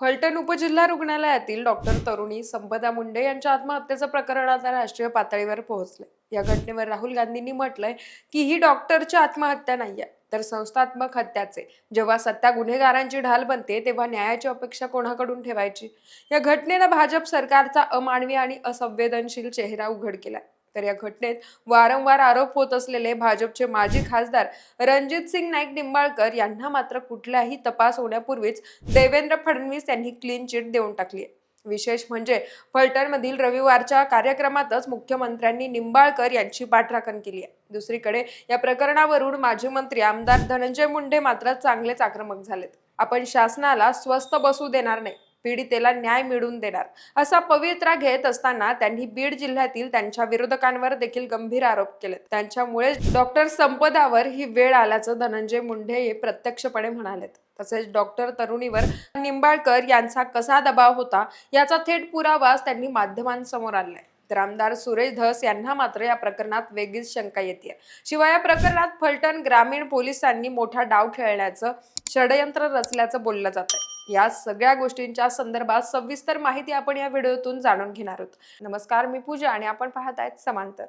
फलटण उपजिल्हा रुग्णालयातील डॉक्टर तरुणी संपदा मुंडे यांच्या आत्महत्येचं प्रकरण आता राष्ट्रीय पातळीवर पोहोचले या घटनेवर राहुल गांधींनी म्हटलंय की ही डॉक्टरची आत्महत्या नाहीये. तर संस्थात्मक हत्याचे जेव्हा सत्ता गुन्हेगारांची ढाल बनते तेव्हा न्यायाची अपेक्षा कोणाकडून ठेवायची? या घटनेनं भाजप सरकारचा अमानवी आणि असंवेदनशील चेहरा उघड केलाय. तर या घटनेत वारंवार आरोप होत असलेले भाजपचे माजी खासदार रणजित सिंग नाईक निंबाळकर यांना मात्र कुठलाही तपास होण्यापूर्वीच देवेंद्र फडणवीस यांनी क्लीन चिट देऊन टाकली आहे. विशेष म्हणजे फलटणमधील रविवारच्या कार्यक्रमातच मुख्यमंत्र्यांनी निंबाळकर यांची पाठराखण केली आहे. दुसरीकडे या प्रकरणावरून माजी मंत्री आमदार धनंजय मुंडे मात्र चांगलेच आक्रमक झालेत. आपण शासनाला स्वस्थ बसू देणार नाही. पीडितेला न्याय मिळवून देणार. असा पवित्रा घेत असताना त्यांनी बीड जिल्ह्यातील त्यांच्या विरोधकांवर देखील गंभीर आरोप केले त्यांच्यामुळे डॉक्टर संपदावर ही वेळ आल्याचं धनंजय मुंडे हे प्रत्यक्षपणे म्हणालेत. तसेच डॉक्टर तरुणीवर निंबाळकर यांचा कसा दबाव होता याचा थेट पुरावाच त्यांनी माध्यमांसमोर आणलाय. तर आमदार सुरेश धस यांना मात्र या प्रकरणात वेगळीच शंका येते शिवाय या प्रकरणात फलटण ग्रामीण पोलिसांनी मोठा डाव खेळण्याचं षडयंत्र रचल्याचं बोललं जात आहे या सगळ्या गोष्टींच्या संदर्भात सविस्तर माहिती आपण या व्हिडिओतून जाणून घेणार आहोत. नमस्कार मी पूजा आणि आपण पाहत आहेत समांतर.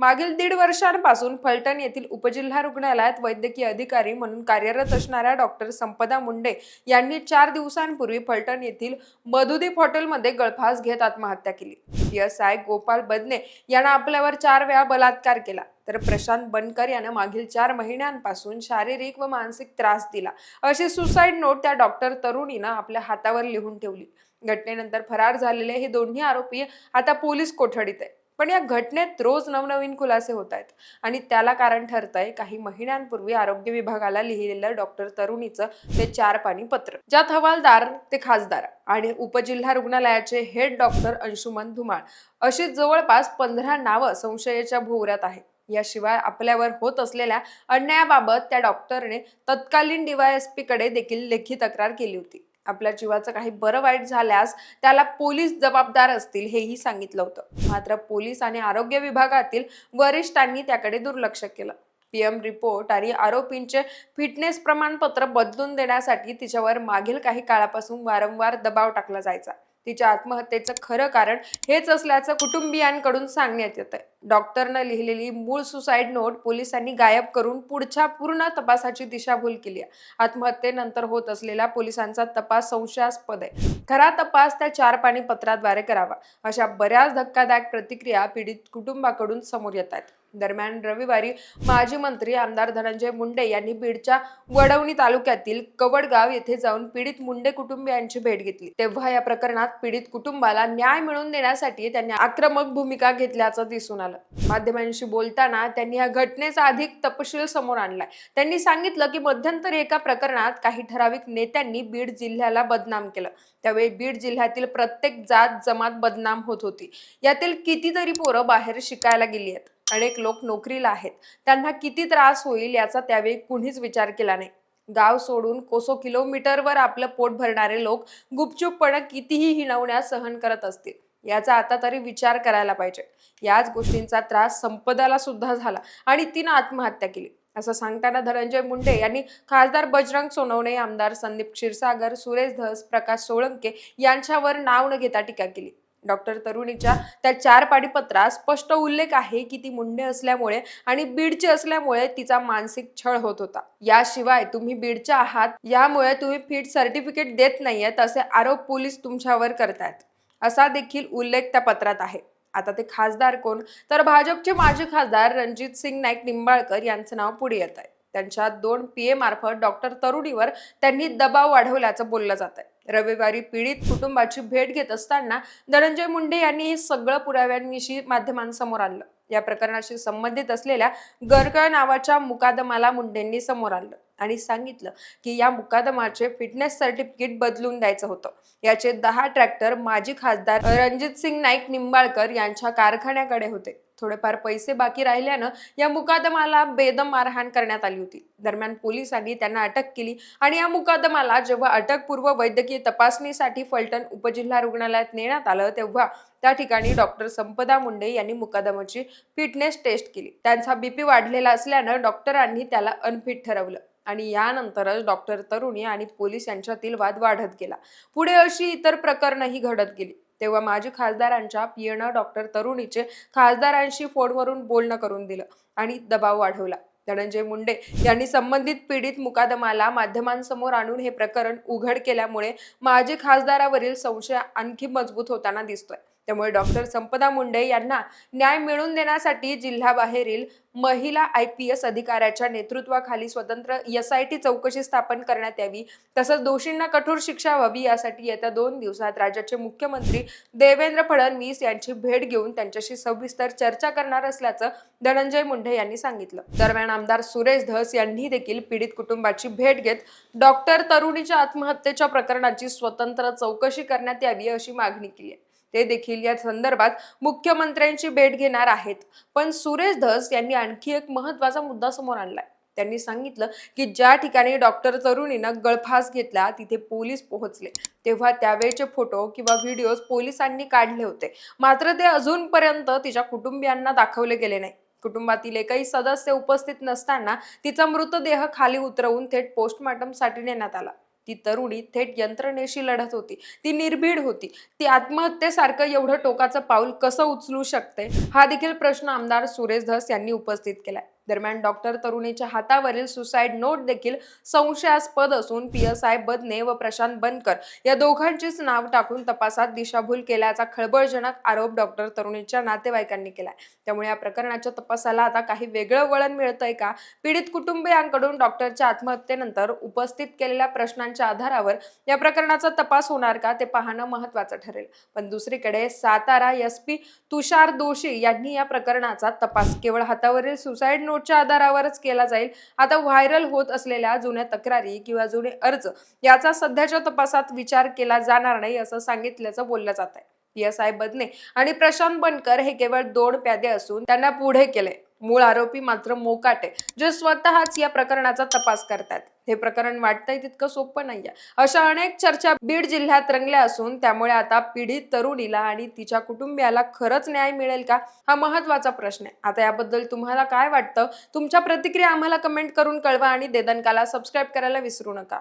मागील दीड वर्षांपासून फलटण येथील उपजिल्हा रुग्णालयात वैद्यकीय अधिकारी म्हणून कार्यरत असणाऱ्या डॉक्टर संपदा मुंडे यांनी चार दिवसांपूर्वी फलटण येथील मधुदीप हॉटेलमध्ये गळफास घेत आत्महत्या केली. एस आय गोपाल बदने यानं आपल्यावर चार वेळा बलात्कार केला. तर प्रशांत बनकर यानं मागील चार महिन्यांपासून शारीरिक व मानसिक त्रास दिला. अशी सुसाईड नोट त्या डॉक्टर तरुणीनं आपल्या हातावर लिहून ठेवली. घटनेनंतर फरार झालेले हे दोन्ही आरोपी आता पोलीस कोठडीत आहे पण या घटनेत रोज नवनवीन खुलासे होत आहेत. आणि त्याला कारण ठरतंय काही महिन्यांपूर्वी आरोग्य विभागाला लिहिलेलं डॉक्टर तरुणीचं ते चार पाणी पत्र. ज्यात हवालदार ते खासदार आणि उपजिल्हा रुग्णालयाचे हेड डॉक्टर अंशुमन धुमाळ अशी जवळपास पंधरा नावं संशयाच्या भोवऱ्यात आहेत. याशिवाय आपल्यावर होत असलेल्या अन्यायाबाबत त्या डॉक्टरने तत्कालीन डीवायएसपी कडे देखील लेखी तक्रार केली होती. आपल्या जीवाचं काही बरं वाईट झाल्यास त्याला पोलीस जबाबदार असतील हेही सांगितलं होतं. मात्र पोलीस आणि आरोग्य विभागातील वरिष्ठांनी त्याकडे दुर्लक्ष केलं. पीएम रिपोर्ट आणि आरोपींचे फिटनेस प्रमाणपत्र बदलून देण्यासाठी तिच्यावर मागील काही काळापासून वारंवार दबाव टाकला जायचा. तिच्या आत्महत्येचं खरं कारण हेच असल्याचं कुटुंबियांकडून सांगण्यात येतं डॉक्टरनं लिहिलेली मूळ सुसाईड नोट पोलिसांनी गायब करून पुढच्या पूर्ण तपासाची दिशाभूल केली आहे. आत्महत्येनंतर होत असलेला पोलिसांचा तपास संशयास्पद आहे. खरा तपास त्या चार पाणी पत्राद्वारे करावा. अशा बऱ्याच धक्कादायक प्रतिक्रिया पीडित कुटुंबाकडून समोर येत आहेत. दरम्यान रविवारी माजी मंत्री आमदार धनंजय मुंडे यांनी बीडच्या वडवणी तालुक्यातील कवडगाव येथे जाऊन पीडित मुंडे कुटुंबियांची भेट घेतली. तेव्हा या प्रकरणात पीडित कुटुंबाला न्याय मिळवून देण्यासाठी त्यांनी आक्रमक भूमिका घेतल्याचं दिसून आलं. माध्यमांशी बोलताना त्यांनी या घटनेचा अधिक तपशील समोर आणलाय. त्यांनी सांगितलं की मध्यंतरी एका प्रकरणात काही ठराविक नेत्यांनी बीड जिल्ह्याला बदनाम केलं. त्यावेळी बीड जिल्ह्यातील प्रत्येक जात जमात बदनाम होत होती. यातील कितीतरी पोरं बाहेर शिकायला गेली आहेत. अनेक लोक नोकरीला आहेत. त्यांना किती त्रास होईल याचा त्यावेळी कुणीच विचार केला नाही. गाव सोडून कोसो किलोमीटरवर आपलं पोट भरणारे लोक गुपचूपपणे कितीही हिणवण्यास सहन करत असतील याचा आता तरी विचार करायला पाहिजे. याच गोष्टींचा त्रास संपदाला सुद्धा झाला आणि तिनं आत्महत्या केली. असं सांगताना धनंजय मुंडे यांनी खासदार बजरंग सोनवणे आमदार संदीप क्षीरसागर सुरेश धस प्रकाश सोळंके यांच्यावर नाव न घेता टीका केली. डॉक्टर तरुणीच्या त्या चार पाडीपत्रात स्पष्ट उल्लेख आहे की ती मुंडे असल्यामुळे आणि बीडची असल्यामुळे तिचा मानसिक छळ होत होता. याशिवाय तुम्ही बीडच्या आहात यामुळे तुम्ही फिट सर्टिफिकेट देत नाहीयेत असे आरोप पोलीस तुमच्यावर करतायत. असा देखील उल्लेख त्या पत्रात आहे. आता ते खासदार कोण? तर भाजपचे माजी खासदार रणजित सिंग नाईक निंबाळकर यांचं नाव पुढे येत आहे. त्यांच्या दोन पी मार्फत डॉक्टर तरुणीवर त्यांनी दबाव वाढवल्याचं बोललं जात आहे रविवारी पीडित कुटुंबाची भेट घेत असताना धनंजय मुंडे यांनी हे सगळं पुराव्यांविषयी माध्यमांसमोर आणलं. या प्रकरणाशी संबंधित असलेल्या गरकळ नावाच्या मुकादमाला मुंडेंनी समोर आणलं आणि सांगितलं की या मुकादमाचे फिटनेस सर्टिफिकेट बदलून द्यायचं होतं. याचे दहा ट्रॅक्टर माजी खासदार रणजित सिंग नाईक निंबाळकर यांच्या कारखान्याकडे होते. थोडेफार पैसे बाकी राहिल्यानं या मुकादमाला बेदम मारहाण करण्यात आली होती. दरम्यान पोलिसांनी त्यांना अटक केली आणि या मुकादमाला जेव्हा अटकपूर्व वैद्यकीय तपासणीसाठी फलटण उपजिल्हा रुग्णालयात नेण्यात आलं तेव्हा त्या ठिकाणी डॉक्टर संपदा मुंडे यांनी मुकादमाची फिटनेस टेस्ट केली. त्यांचा बीपी वाढलेला असल्यानं डॉक्टरांनी त्याला अनफिट ठरवलं आणि यानंतरच डॉक्टर तरुणी आणि पोलीस यांच्यातील वाद वाढत गेला. पुढे अशी इतर प्रकरणंही घडत गेली. तेव्हा माजी खासदारांच्या पियनं डॉक्टर तरुणीचे खासदारांशी फोनवरून बोलणं करून दिलं आणि दबाव वाढवला. धनंजय मुंडे यांनी संबंधित पीडित मुकादमाला माध्यमांसमोर आणून हे प्रकरण उघड केल्यामुळे माजी खासदारावरील संशय आणखी मजबूत होताना दिसतोय. त्यामुळे डॉक्टर संपदा मुंडे यांना न्याय मिळवून देण्यासाठी जिल्ह्याबाहेरील महिला आय पी एस अधिकाऱ्याच्या नेतृत्वाखाली स्वतंत्र एस आय टी चौकशी स्थापन करण्यात यावी तसंच दोषींना कठोर शिक्षा व्हावी यासाठी येत्या दोन दिवसात राज्याचे मुख्यमंत्री देवेंद्र फडणवीस यांची भेट घेऊन त्यांच्याशी सविस्तर चर्चा करणार असल्याचं धनंजय मुंडे यांनी सांगितलं. दरम्यान आमदार सुरेश धस यांनी देखील पीडित कुटुंबाची भेट घेत डॉक्टर तरुणीच्या आत्महत्येच्या प्रकरणाची स्वतंत्र चौकशी करण्यात यावी अशी मागणी केली आहे. ते देखील या संदर्भात मुख्यमंत्र्यांची भेट घेणार आहेत. पण सुरेश धस यांनी आणखी एक महत्त्वाचा मुद्दा समोर आणलाय. त्यांनी सांगितलं की ज्या ठिकाणी डॉक्टर तरुणीनं गळफास घेतला तिथे पोलीस पोहोचले. तेव्हा त्यावेळचे फोटो किंवा व्हिडिओज पोलिसांनी काढले होते. मात्र ते अजूनपर्यंत तिच्या कुटुंबियांना दाखवले गेले नाही. कुटुंबातील एकही सदस्य उपस्थित नसताना तिचा मृतदेह खाली उतरवून थेट पोस्टमॉर्टमसाठी नेण्यात आला. ती तरुणी थेट यंत्रणेशी लढत होती. ती निर्भीड होती. ती आत्महत्येसारखं एवढं टोकाचं पाऊल कसं उचलू शकते? हा देखील प्रश्न आमदार सुरेश धस यांनी उपस्थित केलाय. दरम्यान डॉक्टर तरुणीच्या हातावरील सुसाईड नोट देखील संशयास्पद असून पी एस आय बदने व प्रशांत बनकर या दोघांचीच नाव टाकून तपासात दिशाभूल केल्याचा खळबळजनक आरोप डॉक्टर तरुणीच्या नातेवाईकांनी केलाय. त्यामुळे या प्रकरणाच्या तपासाला आता काही वेगळं वळण मिळतंय का? पीडित कुटुंबियांकडून डॉक्टरच्या आत्महत्येनंतर उपस्थित केलेल्या प्रश्नांच्या आधारावर या प्रकरणाचा तपास होणार का ते पाहणं महत्वाचं ठरेल. पण दुसरीकडे सातारा एस पी तुषार दोशी यांनी या प्रकरणाचा तपास केवळ हातावरील सुसाईड नोटच्या आधारावरच केला जाईल. आता व्हायरल होत असलेल्या जुन्या तक्रारी किंवा जुने अर्ज याचा सध्याच्या तपासात विचार केला जाणार नाही असं सांगितल्याचं बोललं जात आहे पी एस आय बदने आणि प्रशांत बनकर हे केवळ दोन प्यादे असून त्यांना पुढे केले मूळ आरोपी मात्र मोकाटे जे स्वतःच या प्रकरणाचा तपास करतात हे प्रकरण वाटतंय तितकं सोपं नाहीये. अशा अनेक चर्चा बीड जिल्ह्यात रंगल्या असून त्यामुळे आता पीडित तरुणीला आणि तिच्या कुटुंबियाला खरंच न्याय मिळेल का हा महत्त्वाचा प्रश्न आहे. आता याबद्दल तुम्हाला काय वाटतं? तुमच्या प्रतिक्रिया आम्हाला कमेंट करून कळवा आणि देदनकाला सबस्क्राईब करायला विसरू नका.